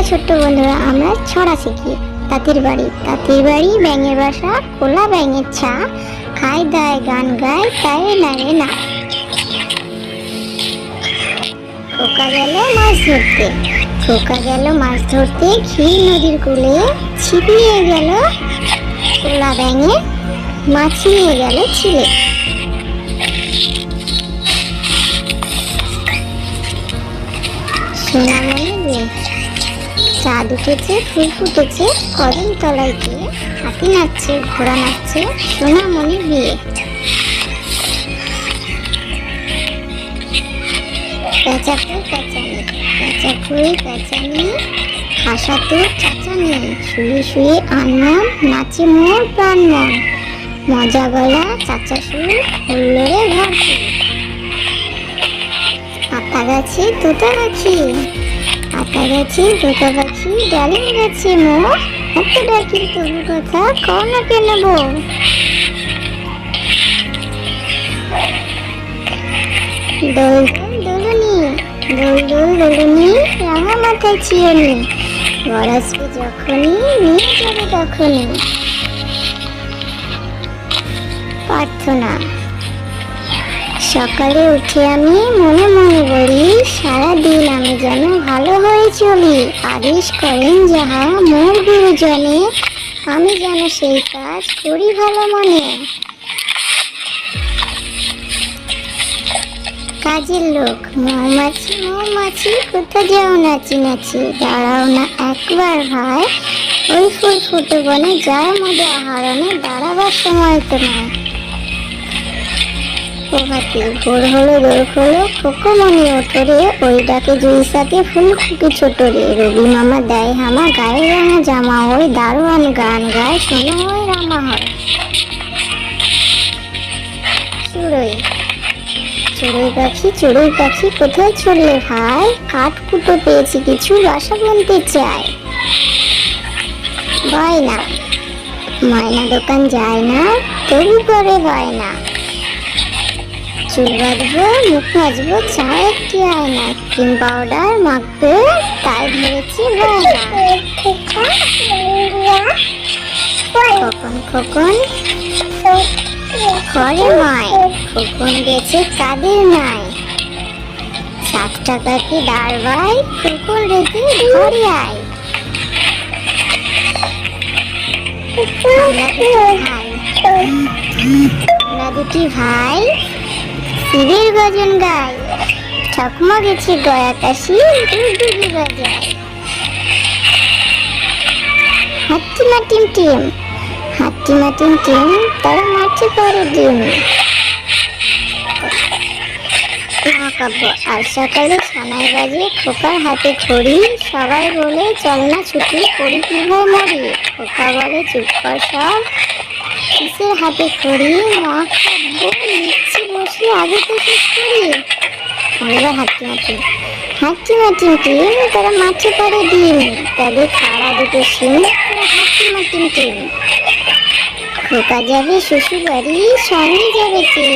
চলো ছোট্ট বন্ধুরা, আমরা ছড়া শিখি। তাঁতির বাড়ি। তাঁতির বাড়ি ব্যাঙের বাসা কোলা ব্যাঙের ছা। খাই দায়, গান গায়, তাই নারে না। খোকা গেল মাছ ধরতে। খোকা গেল মাছ ধরতে ক্ষীর নদীর কূলে ছিপিয়ে গেল কোলা ব্যাঙে মাছ নিয়ে গেল ছিলে। সোনামণি চাঁদ উঠেছে, ফুল ফুটেছে কদিন তলায় গিয়ে হাতি নাচছে, ঘোড়া নাচছে, সোনামণি বিয়ে। শুয়ে শুয়ে মোর মজা গলা চাচা ভরপুর আতা গাছে তোতা পাখি আতা গাছে তোতা পাখি ডালিম গাছে মো। ডাকি তবু কথা কও না কেন বউ? দোল দোল দোলনি, দোল দোল মাথায় চিয়নি বরাসবে যখনই নিয়ে যাবে তখনই। প্রার্থনা সকালে উঠে আমি মনে মনে বলি, সারাদিন আমি যেন ভালো হয়ে চলি। আদেশ করেন যাহা মোর গুরুজনে। আমি যেন সেই কাজ করি ভালো মনে। কাজের লোক, মৌমাছি মৌমাছি, কোথা যাও নাচি নাচি দাঁড়াও না একবার ভাই। ওই ফুল ফুটে বনে যায় মধ্যে আহরণে দাঁড়াবার সময় তো নয় প্রভাতী ভোর হলো দোর হলো খোকমনি ওঠরে ওই ডাকে জুইসাকে ফুল খুকি ছোটরে। রবি মামা দেয় হামা, গায়ে রাঙা জামা হয়, দারোয়ান গান গায়, শোনো হয় রামা হয়। চুড়ই। চড়ুই পাখি চড়ুই পাখি কোথায় চললে ভাই? কাঠ কুটো পেয়েছি কিছু, বাসা বলতে চাই। না ময়না দোকান যায় না, তবু করে হয় না। চুল বাঁধবো, মুখ মাজবো চা একটি আয়না, ক্রিম পাউডার মাখবো তাই গয়না খোকন খোকন ঘরে মায় খোকন গেছে কাদের নাই? সাত টাকা কি দাঁড় ভাই? খোকন রেখে ঘরে আয়। আমরা দুটি ভাই। শিবের গজন গাই ঠকমা গেছে গয়া কাশি দুগি বাজায়। হাত্তি মাটিম টিম হাত্তি মাটিম টিম, তারা মাঠে করে ডিম। মহাকাব্য আর সকালে ছানায় বাজে, খোকার হাতে খড়ি, সবাই বলে চল না ছুটি করি কি ভাই মরি। খোকা বলে, চুপ কর সব। কিসের হাতে খড়ি? মহাকাব্য নিচ্ছি বসে আগে তো শেষ করি। আমরা হাঁটি হাঁটি হাঁটি মাটি টিম তারা মাঠে করে ডিম। তাদের খাড়া দুটো শিম তারা হাঁটি মাটি টিম খোকা যাবে শ্বশুর বাড়ি সঙ্গে যাবে কে?